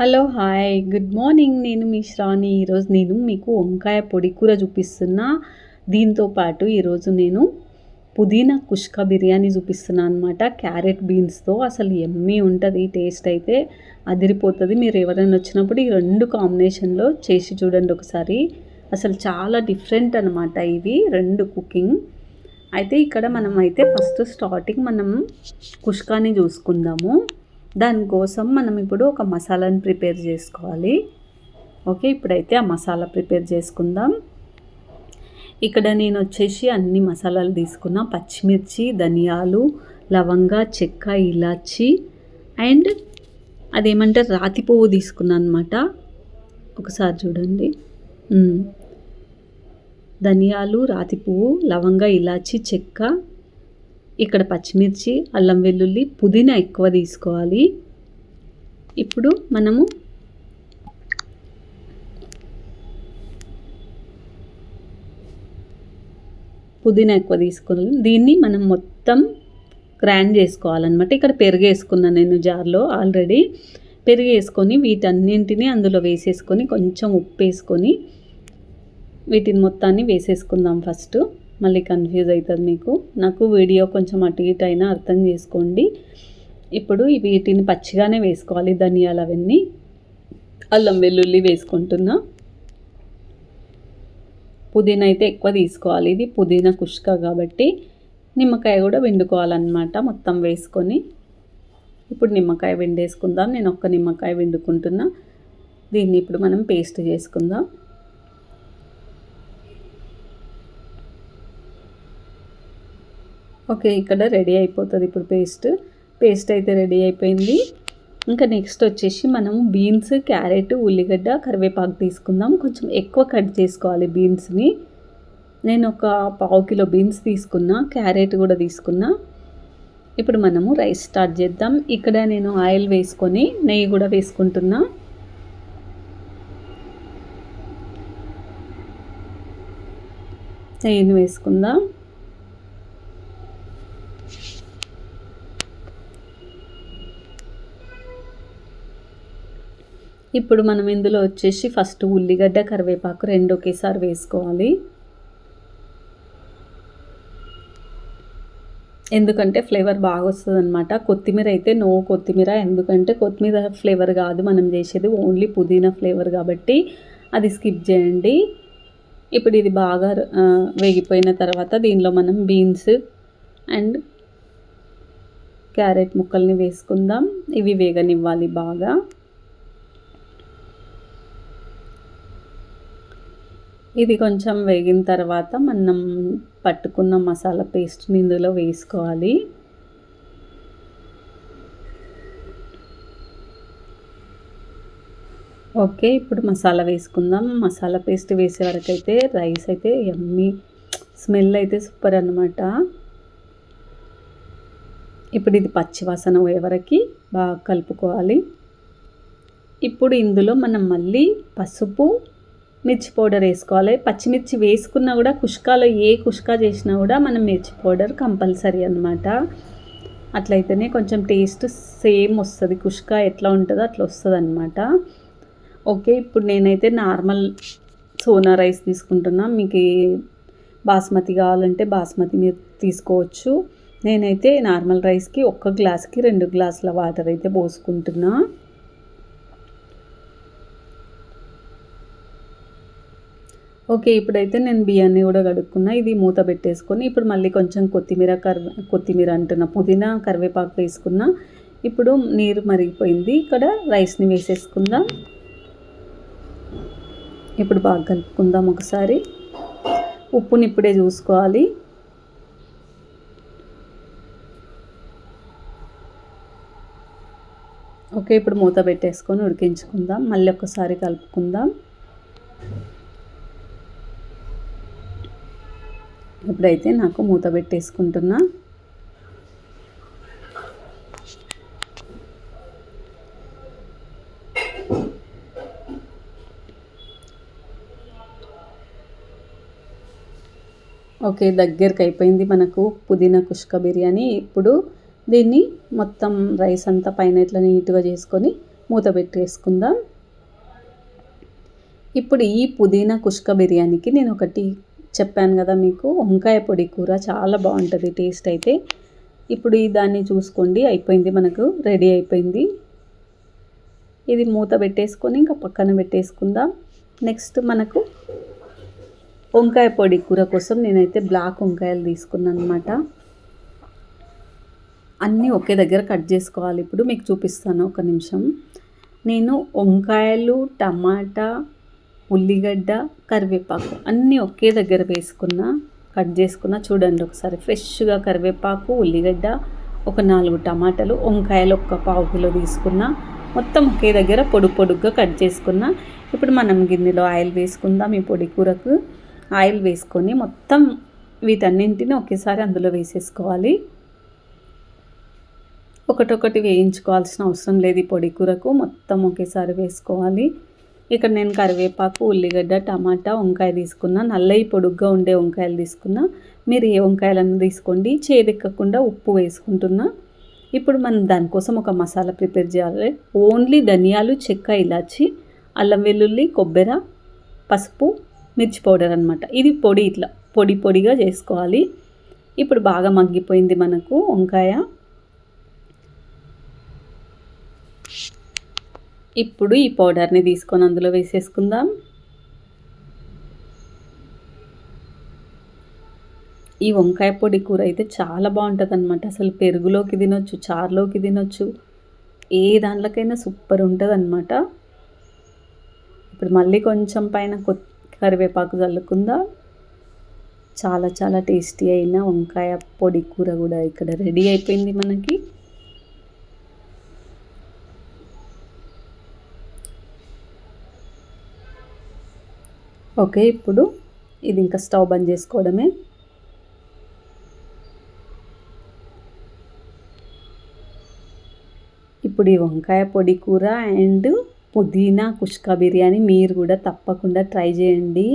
Hello hi good morning నేను మీ శ్రావణి. ఈరోజు నేను మీకు వంకాయ పొడి కూర చూపిస్తున్నా. దీంతో పాటు ఈరోజు నేను పుదీనా కుష్క బిర్యానీ చూపిస్తున్నా అనమాట క్యారెట్ బీన్స్తో అసలు ఎమ్మీ ఉంటుంది టేస్ట్ అయితే అదిరిపోతుంది. మీరు ఎవరైనా వచ్చినప్పుడు ఈ రెండు కాంబినేషన్లో చేసి చూడండి ఒకసారి. అసలు చాలా డిఫరెంట్ అనమాట ఇవి రెండు కుకింగ్. అయితే ఇక్కడ మనం అయితే ఫస్ట్ స్టార్టింగ్ మనం కుష్కాని చూసుకుందాము. దానికోసం మనం ఇప్పుడు ఒక మసాలాని ప్రిపేర్ చేసుకోవాలి. ఓకే ఇప్పుడైతే ఆ మసాలా ప్రిపేర్ చేసుకుందాం. ఇక్కడ నేను వచ్చేసి అన్ని మసాలాలు తీసుకున్నా. పచ్చిమిర్చి ధనియాలు లవంగ చెక్క ఇలాచి అండ్ అదేమంటే రాతి పువ్వు తీసుకున్నాను అనమాట ఒకసారి చూడండి. ధనియాలు రాతి పువ్వు లవంగ ఇలాచి చెక్క ఇక్కడ పచ్చిమిర్చి అల్లం వెల్లుల్లి పుదీనా ఎక్కువ తీసుకోవాలి. ఇప్పుడు మనము పుదీనా ఎక్కువ తీసుకోవాలి దీన్ని మనం మొత్తం గ్రైండ్ చేసుకోవాలన్నమాట. ఇక్కడ పెరుగు వేసుకున్నాను నేను జార్లో ఆల్రెడీ. పెరుగు వేసుకొని వీటన్నింటినీ అందులో వేసేసుకొని కొంచెం ఉప్పు వేసుకొని వీటిని మొత్తాన్ని వేసేసుకుందాం ఫస్ట్. మళ్ళీ కన్ఫ్యూజ్ అవుతుంది మీకు. నాకు వీడియో కొంచెం అటు ఇటు అయినా అర్థం చేసుకోండి. ఇప్పుడు వీటిని పచ్చిగానే వేసుకోవాలి ధనియాలు అవన్నీ. అల్లం వెల్లుల్లి వేసుకుంటున్నా. పుదీనా అయితే ఎక్కువ తీసుకోవాలి. ఇది పుదీనా కుష్క కాబట్టి నిమ్మకాయ కూడా వండుకోవాలన్నమాట మొత్తం వేసుకొని. ఇప్పుడు నిమ్మకాయ వెండేసుకుందాం నేను ఒక్క నిమ్మకాయ వండుకుంటున్నా దీన్ని ఇప్పుడు మనం పేస్ట్ చేసుకుందాం. ఓకే ఇక్కడ రెడీ అయిపోతుంది ఇప్పుడు పేస్ట్. పేస్ట్ అయితే రెడీ అయిపోయింది. ఇంకా నెక్స్ట్ వచ్చేసి మనము బీన్స్ క్యారెట్ ఉల్లిగడ్డ కరివేపాకు తీసుకుందాం. కొంచెం ఎక్కువ కట్ చేసుకోవాలి బీన్స్ని. నేను ఒక పావు కిలో బీన్స్ తీసుకున్నా క్యారెట్ కూడా తీసుకున్నా. ఇప్పుడు మనము రైస్ స్టార్ట్ చేద్దాం. ఇక్కడ నేను ఆయిల్ వేసుకొని నెయ్యి కూడా వేసుకుంటున్నా. నెయ్యిని వేసుకుందాం. ఇప్పుడు మనం ఇందులో వచ్చేసి ఫస్ట్ ఉల్లిగడ్డ కరివేపాకు రెండు ఒకేసారి వేసుకోవాలి. ఎందుకంటే ఫ్లేవర్ బాగా వస్తుంది అనమాట కొత్తిమీర అయితే నో కొత్తిమీర ఎందుకంటే కొత్తిమీర ఫ్లేవర్ కాదు. మనం చేసేది ఓన్లీ పుదీనా ఫ్లేవర్ కాబట్టి అది స్కిప్ చేయండి. ఇప్పుడు ఇది బాగా వేగిపోయిన తర్వాత దీనిలో మనం బీన్స్ అండ్ క్యారెట్ ముక్కల్ని వేసుకుందాం. ఇవి వేగనివ్వాలి బాగా. ఇది కొంచెం వేగిన తర్వాత మనం పట్టుకున్న మసాలా పేస్ట్ని ఇందులో వేసుకోవాలి. ఓకే ఇప్పుడు మసాలా వేసుకుందాం. మసాలా పేస్ట్ వేసే వరకు అయితే రైస్ అయితే ఎమ్మి స్మెల్ అయితే సూపర్ అనమాట ఇప్పుడు ఇది పచ్చివాసన పోయే వరకు బాగా కలుపుకోవాలి. ఇప్పుడు ఇందులో మనం మళ్ళీ పసుపు మిర్చి పౌడర్ వేసుకోవాలి. పచ్చిమిర్చి వేసుకున్నా కూడా కుష్కాలో ఏ కుష్కా చేసినా కూడా మనం మిర్చి పౌడర్ కంపల్సరీ అనమాట అట్లయితేనే కొంచెం టేస్ట్ సేమ్ వస్తుంది. కుష్కా ఎట్లా ఉంటుందో అట్లా వస్తుంది అనమాట ఓకే ఇప్పుడు నేనైతే నార్మల్ సోనా రైస్ తీసుకుంటున్నా. మీకు బాస్మతి కావాలంటే బాస్మతి మీరు తీసుకోవచ్చు. నేనైతే నార్మల్ రైస్కి ఒక్క గ్లాస్కి రెండు గ్లాసుల వాటర్ అయితే పోసుకుంటున్నా. ఓకే ఇప్పుడైతే నేను బియ్యాన్ని కూడా కడుక్కున్నా. ఇది మూత పెట్టేసుకొని ఇప్పుడు మళ్ళీ కొంచెం కొత్తిమీర కరివే కొత్తిమీర అంటున్నా పుదీనా కరివేపాకు వేసుకున్నా. ఇప్పుడు నీరు మరిగిపోయింది. ఇక్కడ రైస్ని వేసేసుకుందాం. ఇప్పుడు బాగా కలుపుకుందాం ఒకసారి. ఉప్పుని ఇప్పుడే చూసుకోవాలి. ఓకే ఇప్పుడు మూత పెట్టేసుకొని ఉడికించుకుందాం. మళ్ళీ ఒకసారి కలుపుకుందాం. ఇప్పుడైతే నాకు మూత పెట్టేసుకుంటున్నా. ఓకే దగ్గరికి అయిపోయింది మనకు పుదీనా కుష్క బిర్యానీ. ఇప్పుడు దీన్ని మొత్తం రైస్ అంతా పైన ఇట్లా నీట్గా చేసుకొని మూత పెట్టేసుకుందాం. ఇప్పుడు ఈ పుదీనా కుష్క బిర్యానీకి నేను ఒకటి చెప్పాను కదా మీకు వంకాయ పొడి కూర చాలా బాగుంటుంది టేస్ట్ అయితే. ఇప్పుడు దాన్ని చూసుకోండి అయిపోయింది మనకు రెడీ అయిపోయింది. ఇది మూత పెట్టేసుకొని ఇంకా పక్కన పెట్టేసుకుందాం. నెక్స్ట్ మనకు వంకాయ పొడి కూర కోసం నేనైతే బ్లాక్ వంకాయలు తీసుకున్నాను అనమాట అన్నీ ఒకే దగ్గర కట్ చేసుకోవాలి. ఇప్పుడు మీకు చూపిస్తాను ఒక నిమిషం. నేను వంకాయలు టమాటా ఉల్లిగడ్డ కరివేపాకు అన్నీ ఒకే దగ్గర వేసుకున్న కట్ చేసుకున్న చూడండి ఒకసారి. ఫ్రెష్గా కరివేపాకు ఉల్లిగడ్డ ఒక నాలుగు టమాటాలు వంకాయలు ఒక్క పావు కిలో తీసుకున్న మొత్తం ఒకే దగ్గర పొడి పొడుగ్గా కట్ చేసుకున్న. ఇప్పుడు మనం గిన్నెలో ఆయిల్ వేసుకుందాం ఈ పొడి కూరకు. ఆయిల్ వేసుకొని మొత్తం వీటన్నింటిని ఒకేసారి అందులో వేసేసుకోవాలి. ఒకటొకటి వేయించుకోవాల్సిన అవసరం లేదు ఈ పొడి కూరకు. మొత్తం ఒకేసారి వేసుకోవాలి. ఇక్కడ నేను కరివేపాకు ఉల్లిగడ్డ టమాటా వంకాయ తీసుకున్నా. నల్లయి పొడుగ్గా ఉండే వంకాయలు తీసుకున్నా. మీరు ఏ వంకాయలను తీసుకోండి. చేదెక్కకుండా ఉప్పు వేసుకుంటున్నా. ఇప్పుడు మనం దానికోసం ఒక మసాలా ప్రిపేర్ చేయాలి. ఓన్లీ ధనియాలు చెక్క ఇలాచి అల్లం వెల్లుల్లి కొబ్బరి పసుపు మిర్చి పౌడర్ అనమాట ఇది పొడి ఇట్లా పొడి పొడిగా చేసుకోవాలి. ఇప్పుడు బాగా మగ్గిపోయింది మనకు వంకాయ. ఇప్పుడు ఈ పౌడర్ని తీసుకొని అందులో వేసేసుకుందాం. ఈ వంకాయ పొడి కూర అయితే చాలా బాగుంటుంది అనమాట అసలు పెరుగులోకి తినొచ్చు చారులోకి తినొచ్చు ఏ దాంట్లోకైనా సూపర్ ఉంటుంది అనమాట ఇప్పుడు మళ్ళీ కొంచెం పైన కొత్త కరివేపాకు చల్లుకుందా. చాలా చాలా టేస్టీ అయిన వంకాయ పొడి కూర కూడా ఇక్కడ రెడీ అయిపోయింది మనకి. ఓకే ఇప్పుడు ఇది ఇంకా స్టవ్ బంద్ చేసుకోవడమే. ఇప్పుడు ఈ వంకాయ పొడి కూర అండ్ పుదీనా కుష్కా బిర్యానీ మీరు కూడా తప్పకుండా ట్రై చేయండి.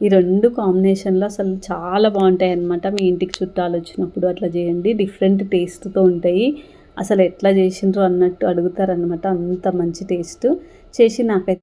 ఈ రెండు కాంబినేషన్లో అసలు చాలా బాగుంటాయి అన్నమాట. మీ ఇంటికి చుట్టాలు వచ్చినప్పుడు అట్లా చేయండి. డిఫరెంట్ టేస్ట్తో ఉంటాయి. అసలు ఎట్లా చేసిండ్రు అన్నట్టు అడుగుతారనమాట అంత మంచి టేస్ట్. చేసి నాకైతే